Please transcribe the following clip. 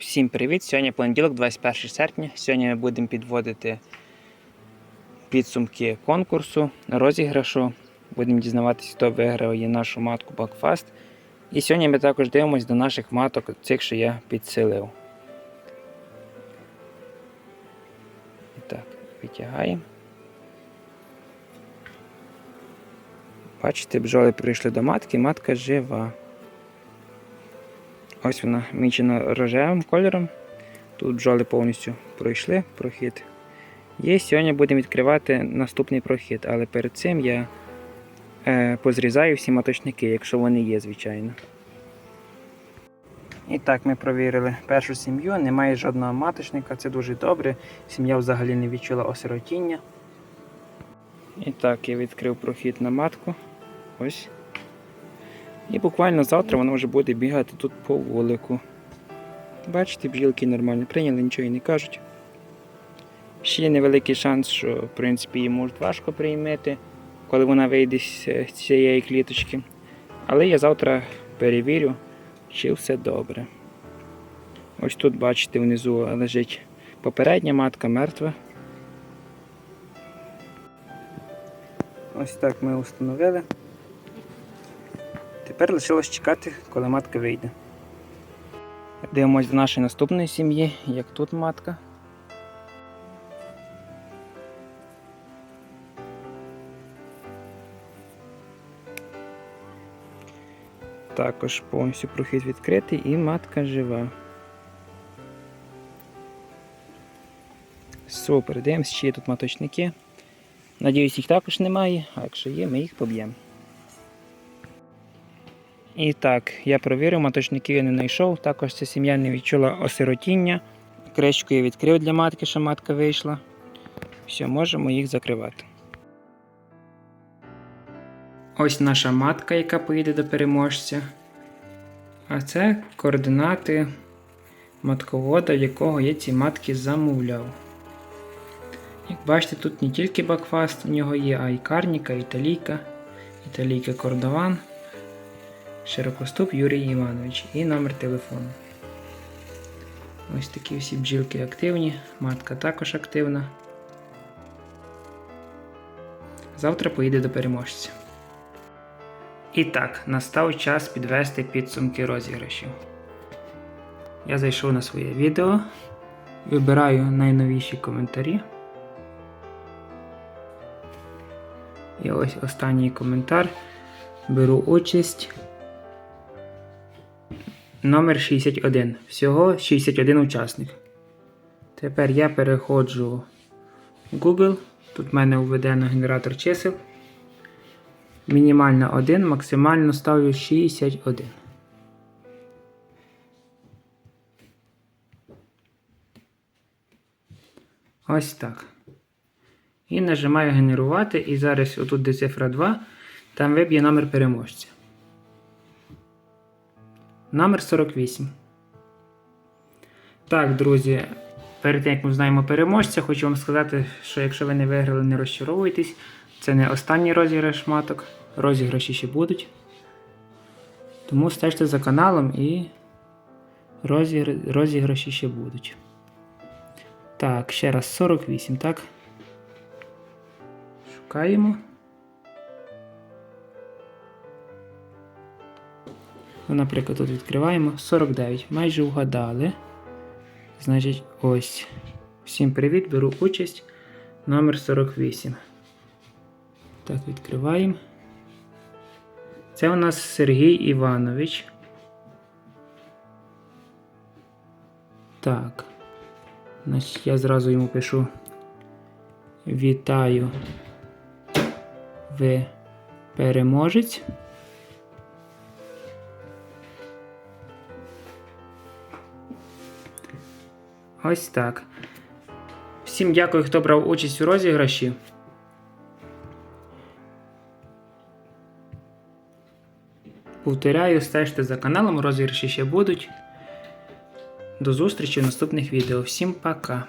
Всім привіт! Сьогодні понеділок, 21 серпня. Сьогодні ми будемо підводити підсумки конкурсу, розіграшу. Будемо дізнаватися, хто виграє нашу матку Бакфаст. І сьогодні ми також дивимося до наших маток, цих, що я підсилив. І так, витягаємо. Бачите, бджоли прийшли до матки, матка жива. Ось вона мічена рожевим кольором. Тут бджоли повністю пройшли прохід. І сьогодні будемо відкривати наступний прохід, але перед цим я е, позрізаю всі маточники, якщо вони є, звичайно. І так, ми провірили першу сім'ю, немає жодного маточника, це дуже добре. Сім'я взагалі не відчула осиротіння. І так, я відкрив прохід на матку. Ось. І буквально завтра вона вже буде бігати тут по вулику. Бачите, бджілки нормально прийняли, нічого і не кажуть. Ще невеликий шанс, що в принципі її можуть важко приймати, коли вона вийде з цієї кліточки. Але я завтра перевірю, чи все добре. Ось тут, бачите, внизу лежить попередня матка мертва. Ось так ми встановили. Тепер лишилось чекати, коли матка вийде. Дивимось до нашої наступної сім'ї, як тут матка. Також повністю прохід відкритий і матка жива. Супер, дивимось, чи є тут маточники. Надіюсь, їх також немає, а якщо є, ми їх поб'ємо. І так, я провірив, маточників я не знайшов. Також ця сім'я не відчула осиротіння. Кришку я відкрив для матки, що матка вийшла. Все, можемо їх закривати. Ось наша матка, яка поїде до переможця. А це координати матковода, в якого я ці матки замовляв. Як бачите, тут не тільки бакфаст у нього є, а й карніка, італійка, італійка кордован. Широкоступ Юрій Іванович і номер телефону. Ось такі всі бджілки активні, матка також активна. Завтра поїде до переможця. І так, настав час підвести підсумки розіграшів. Я зайшов на своє відео, вибираю найновіші коментарі. І ось останній коментар. Беру участь. Номер 61. Всього 61 учасник. Тепер я переходжу в Google. Тут в мене введено генератор чисел. Мінімально 1, максимально ставлю 61. Ось так. І нажимаю генерувати. І зараз отут де цифра 2, там виб'є номер переможця. Номер 48. Так, друзі, перед тим як ми знаємо переможця, хочу вам сказати, що якщо ви не виграли, не розчаровуйтесь. Це не останній розіграш маток. Розіграші ще будуть. Тому стежте за каналом і розігр... розіграші ще будуть. Так, ще раз 48, так? Шукаємо. Ну, наприклад, тут відкриваємо 49. Майже вгадали. Значить, ось. Всім привіт, беру участь. Номер 48. Так, відкриваємо. Це у нас Сергій Іванович. Так. Значить, я зразу йому пишу. Вітаю. Ви переможець. Ось так. Всім дякую, хто брав участь у розіграші. Повторяю, стежте за каналом, розіграші ще будуть. До зустрічі в наступних відео. Всім пока!